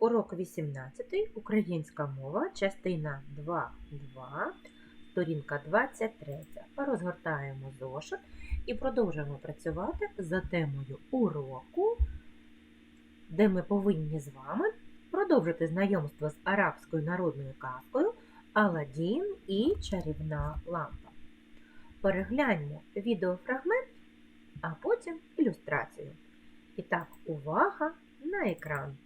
Урок 18. Українська мова, частина 2.2, сторінка 23. Розгортаємо зошит і продовжуємо працювати за темою уроку, де ми повинні з вами продовжити знайомство з арабською народною казкою Аладдін і чарівна лампа. Перегляньмо відеофрагмент, а потім ілюстрацію. І так, увага на екран.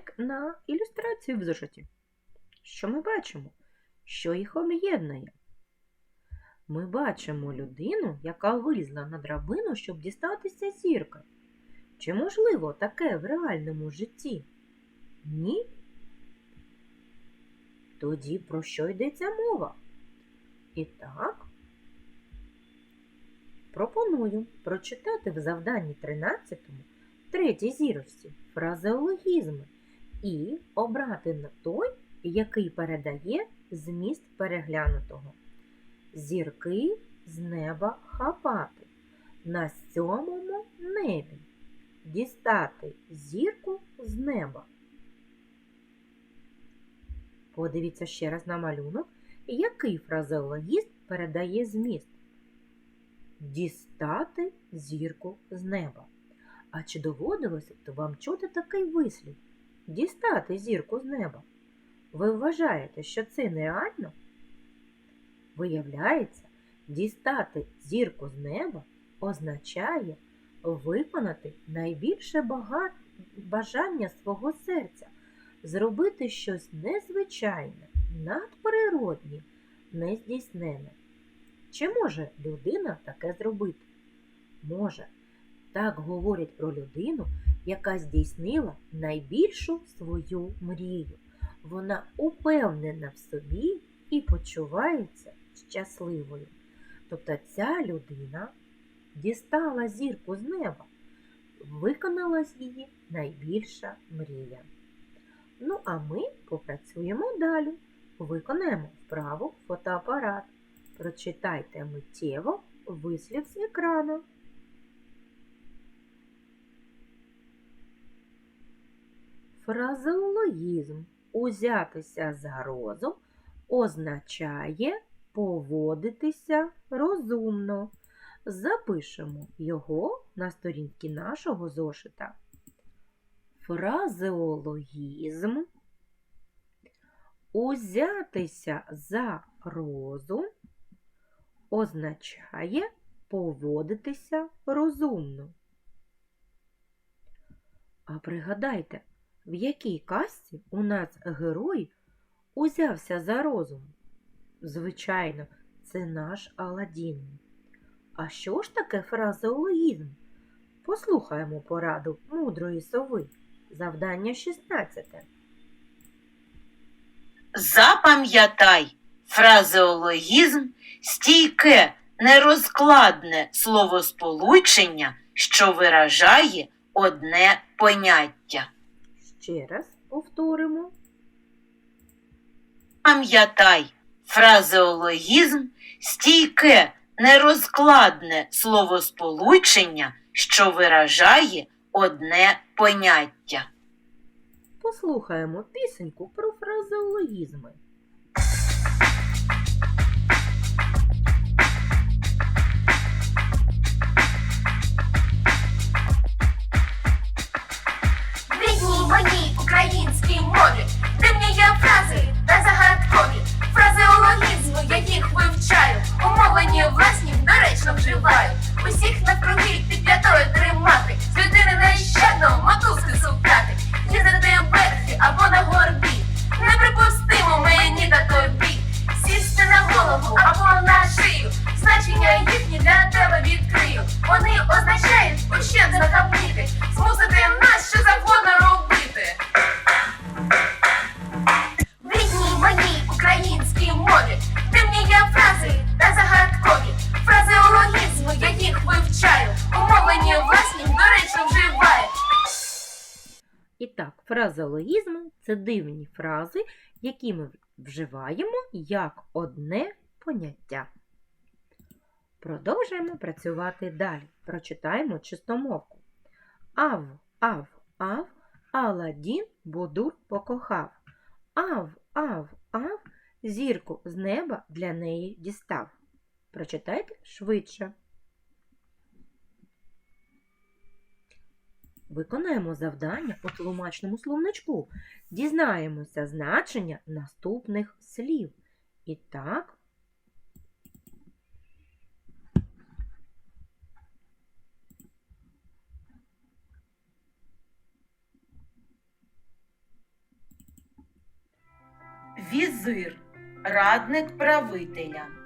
Погляньмо на, ілюстрацію в зошиті. Що ми бачимо? Що їх об'єднує? Ми бачимо людину, яка вилізла на драбину, щоб дістатися зірки. Чи можливо таке в реальному житті? Ні? Тоді про що йдеться мова? І так, пропоную прочитати в завданні 13 третій зірочці фразеологізми і обрати на той, який передає зміст переглянутого. Зірки з неба хапати на сьомому небі. Дістати зірку з неба. Подивіться ще раз на малюнок, який фразеологізм передає зміст. Дістати зірку з неба. А чи доводилося б вам чути такий вислів? Дістати зірку з неба? Ви вважаєте, що це нереально? Виявляється, дістати зірку з неба означає виконати найбільше бага- бажання свого серця, зробити щось незвичайне, надприроднє, нездійснене. Чи може людина таке зробити? Може. Так говорять про людину, яка здійснила найбільшу свою мрію. Вона упевнена в собі і почувається щасливою. Тобто ця людина дістала зірку з неба, виконалась її найбільша мрія. Ну, а ми попрацюємо далі. Виконаємо вправу фотоапарат. Прочитайте миттєво вислів з екрану. Фразеологізм узятися за розум означає поводитися розумно. Запишемо його на сторінці нашого зошита. Фразеологізм узятися за розум означає поводитися розумно. А пригадайте, в якій казці у нас герой узявся за розум? Звичайно, це наш Аладдін. А що ж таке фразеологізм? Послухаємо пораду мудрої сови. Завдання 16. Запам'ятай, фразеологізм стійке, нерозкладне словосполучення, що виражає одне поняття. Ще раз повторимо. Пам'ятай, фразеологізм стійке, нерозкладне словосполучення, що виражає одне поняття. Послухаємо пісеньку про фразеологізми. Моїй українській мові, дивні є фрази та загадкові. Фразеологізму я їх вивчаю, умовлені власні доречно вживаю. мені власні, доречно вживає. І так, фразеологізми це дивні фрази, які ми вживаємо як одне поняття. Продовжуємо працювати далі. Прочитаємо чистомовку. Ав, ав, ав, аладін, Будур покохав. Ав, ав, ав, зірку з неба для неї дістав. Прочитайте швидше. Виконаємо завдання у тлумачному словничку. Дізнаємося значення наступних слів. І так, Візир, радник правителя.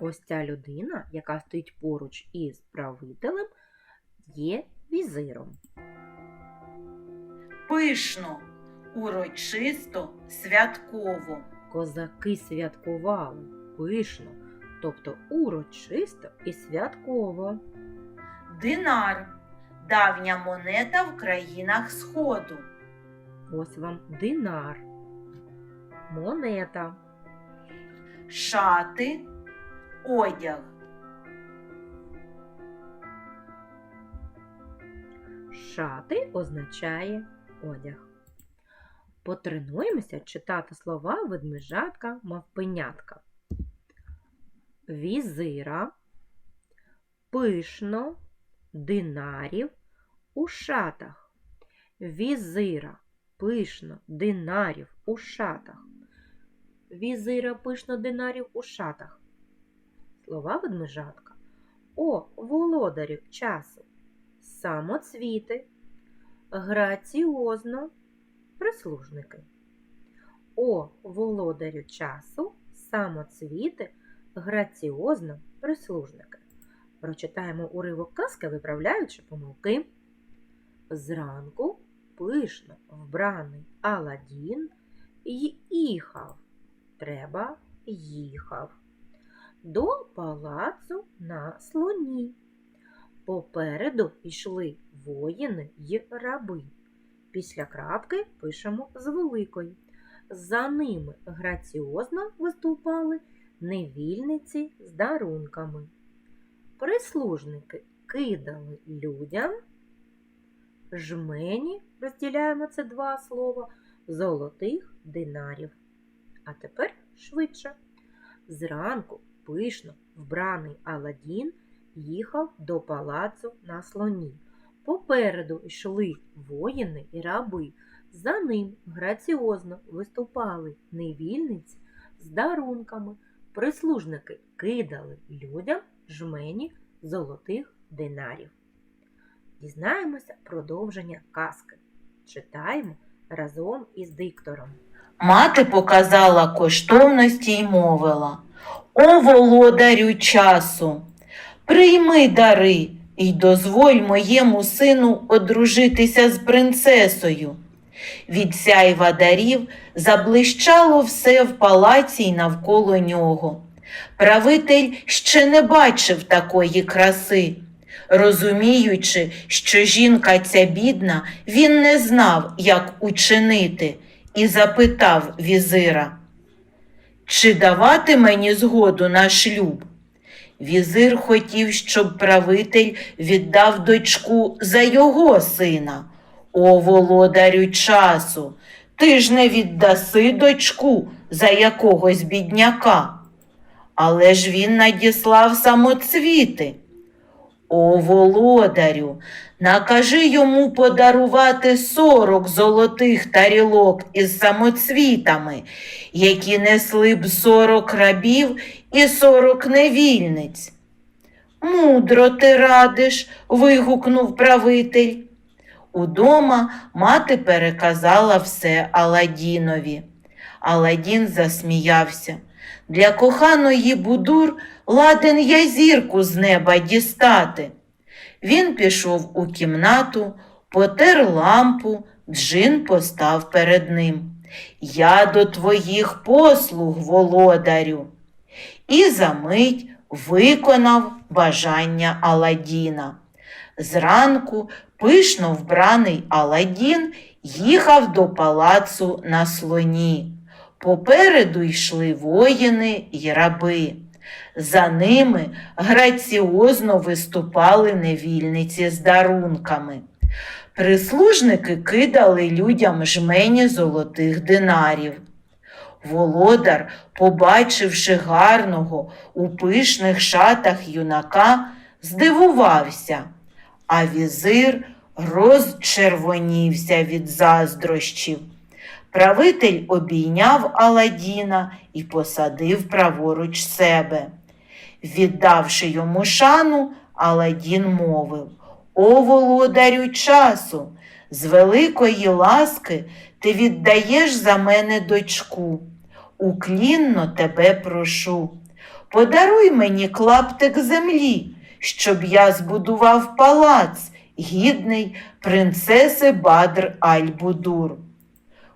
Ось ця людина, яка стоїть поруч із правителем, є візиром. Пишно, урочисто, святково. Козаки святкували пишно, тобто урочисто і святково. Динар давня монета в країнах Сходу. Ось вам динар, монета, Шати, одяг. шати означає одяг. Потренуємося читати слова ведмежатка мавпенятка. Візира, пишно, динарів у шатах. Візира, пишно, динарів у шатах. Візира, пишно, динарів у шатах. Слова ведмежатка. О, володарю часу. Самоцвіти. Граціозно. Прислужники. О, володарю часу, самоцвіти, граціозно, прислужники. Прочитаємо уривок казки, виправляючи помилки. Зранку пишно вбраний Аладдін й їхав. Треба їхав. До палацу на слоні. Попереду йшли воїни й раби. Після крапки пишемо з великої. За ними граціозно виступали невільниці з дарунками. Прислужники кидали людям, жмені, розділяємо це два слова, золотих динарів. А тепер швидше. Зранку пишно вбраний Аладдін їхав до палацу на слоні. Попереду йшли воїни і раби. За ним граціозно виступали невільниці з дарунками. Прислужники кидали людям жмені золотих динарів. Дізнаємося продовження казки. Читаємо разом із диктором. Мати показала коштовності й мовила О володарю часу, прийми дари і дозволь моєму сину одружитися з принцесою. Від сяйва дарів заблищало все в палаці й навколо нього. Правитель ще не бачив такої краси. Розуміючи, що жінка ця бідна, він не знав, як учинити, і запитав візира, чи давати мені згоду на шлюб? Візир хотів, щоб правитель віддав дочку за його сина. О, володарю часу, ти ж не віддаси дочку за якогось бідняка. Але ж він надіслав самоцвіти. О, володарю, накажи йому подарувати сорок золотих тарілок із самоцвітами, які несли б сорок рабів і сорок невільниць. Мудро ти радиш, вигукнув правитель. Удома мати переказала все Аладдінові. Аладдін засміявся. Для коханої Будур ладен я зірку з неба дістати. Він пішов у кімнату, потер лампу, джин постав перед ним. Я до твоїх послуг, володарю. І за мить виконав бажання Аладдіна. Зранку пишно вбраний Аладдін їхав до палацу на слоні. Попереду йшли воїни й раби. За ними граціозно виступали невільниці з дарунками. Прислужники кидали людям жмені золотих динарів. Володар, побачивши гарного у пишних шатах юнака, здивувався, а візир розчервонівся від заздрощів. Правитель обійняв Аладдіна і посадив праворуч себе. Віддавши йому шану, Аладдін мовив О, володарю часу, з великої ласки ти віддаєш за мене дочку. Уклінно тебе прошу. Подаруй мені клаптик землі, щоб я збудував палац, гідний принцеси Бадр Аль-Будур.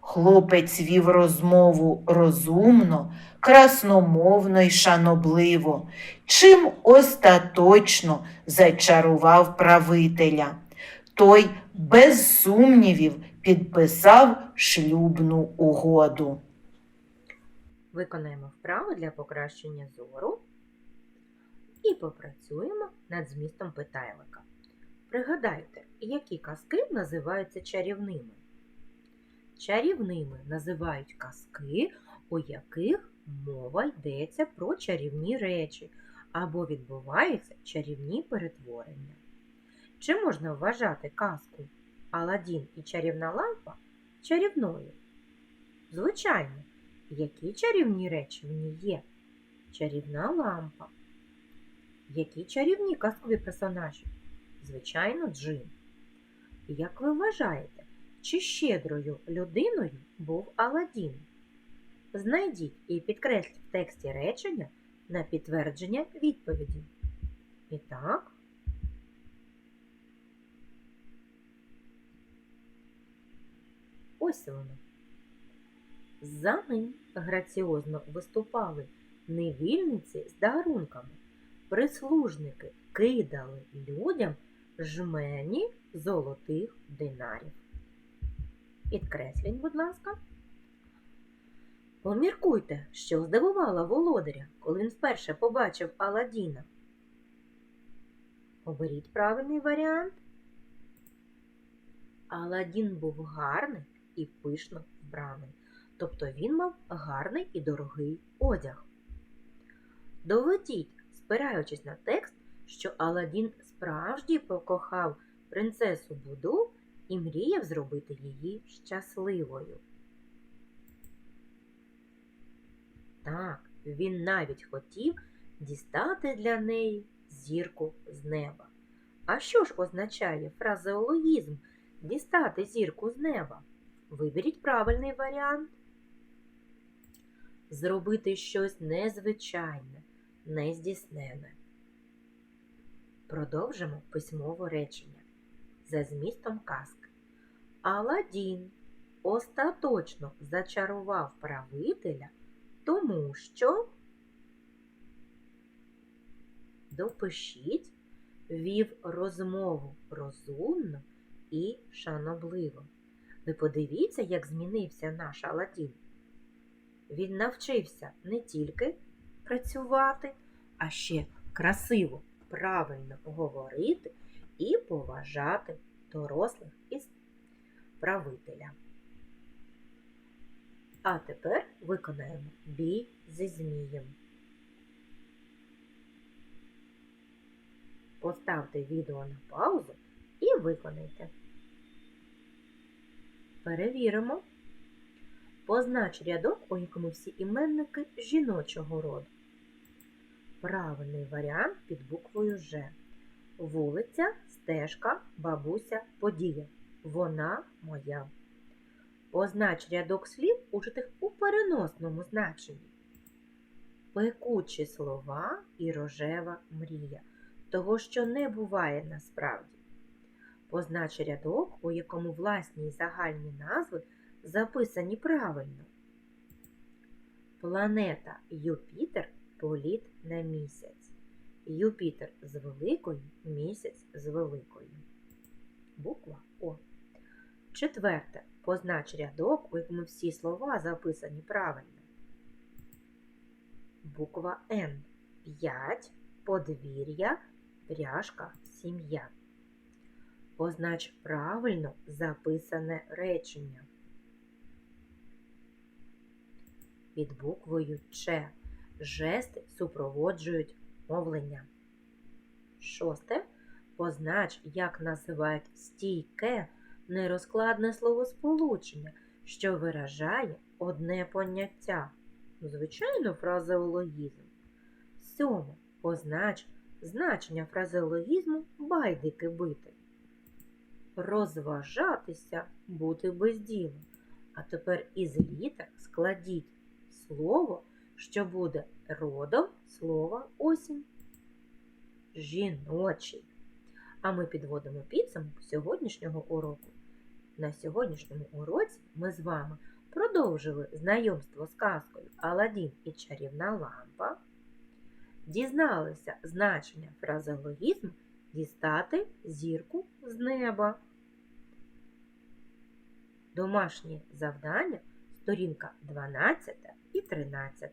Хлопець вів розмову розумно, красномовно й шанобливо, чим остаточно зачарував правителя. Той без сумнівів підписав шлюбну угоду. Виконаємо вправи для покращення зору і попрацюємо над змістом питайлика. Пригадайте, які казки називаються чарівними. Чарівними називають казки, у яких мова йдеться про чарівні речі або відбуваються чарівні перетворення. Чи можна вважати казку Аладдін і чарівна лампа чарівною? Звичайно, які чарівні речі в ній є? Чарівна лампа. Які чарівні казкові персонажі? Звичайно, Джин. Як ви вважаєте, чи щедрою людиною був Аладдін? Знайдіть і підкресліть в тексті речення на підтвердження відповіді. І так, ось воно. За ним граціозно виступали невільниці з дарунками. Прислужники кидали людям жмені золотих динарів. Підкресліть, будь ласка. Поміркуйте, що здивувало володаря, коли він вперше побачив Аладдіна. Оберіть правильний варіант. Аладдін був гарний і пишно вбраний, тобто він мав гарний і дорогий одяг. Доведіть, спираючись на текст, що Аладдін справді покохав принцесу Буду і мріяв зробити її щасливою. Так, він навіть хотів дістати для неї зірку з неба. А що ж означає фразеологізм дістати зірку з неба? Виберіть правильний варіант. Зробити щось незвичайне, нездійснене. Продовжимо письмове речення за змістом казки. Аладдін остаточно зачарував правителя, тому що допишіть, вів розмову розумно і шанобливо. Ви подивіться, як змінився наш Аладдін. Він навчився не тільки працювати, а ще красиво, правильно говорити і поважати дорослих і правителя. А тепер виконаємо бій зі змієм. Поставте відео на паузу і виконайте. Перевіримо. Познач рядок, у якому всі іменники жіночого роду. Правильний варіант під буквою Ж. Вулиця, стежка, бабуся, подія. Вона моя. Познач рядок слів, учитих у переносному значенні. Пекучі слова і рожева мрія. Того, що не буває насправді. Познач рядок, у якому власні і загальні назви записані правильно. Планета Юпітер політ на місяць. Юпітер з великою, місяць з великою. Буква О. Четверте. Познач рядок, у якому всі слова записані правильно. Буква Н. П'ять, подвір'я, пряжка, сім'я. Познач правильно записане речення. Під буквою Ч жести супроводжують мовлення. Шосте. Познач, як називають стійке нерозкладне словосполучення, що виражає одне поняття. Звичайно, фразеологізм. Сьоме. Познач значення фразеологізму байдики бити. Розважатися, бути без діла. А тепер із літер складіть слово, що буде родом слова осінь. Жіночий. А ми підводимо підсумок сьогоднішнього уроку. На сьогоднішньому уроці ми з вами продовжили знайомство з казкою Аладдін і чарівна лампа, дізналися значення фразеологізму дістати зірку з неба. Домашнє завдання сторінка 12 і 13.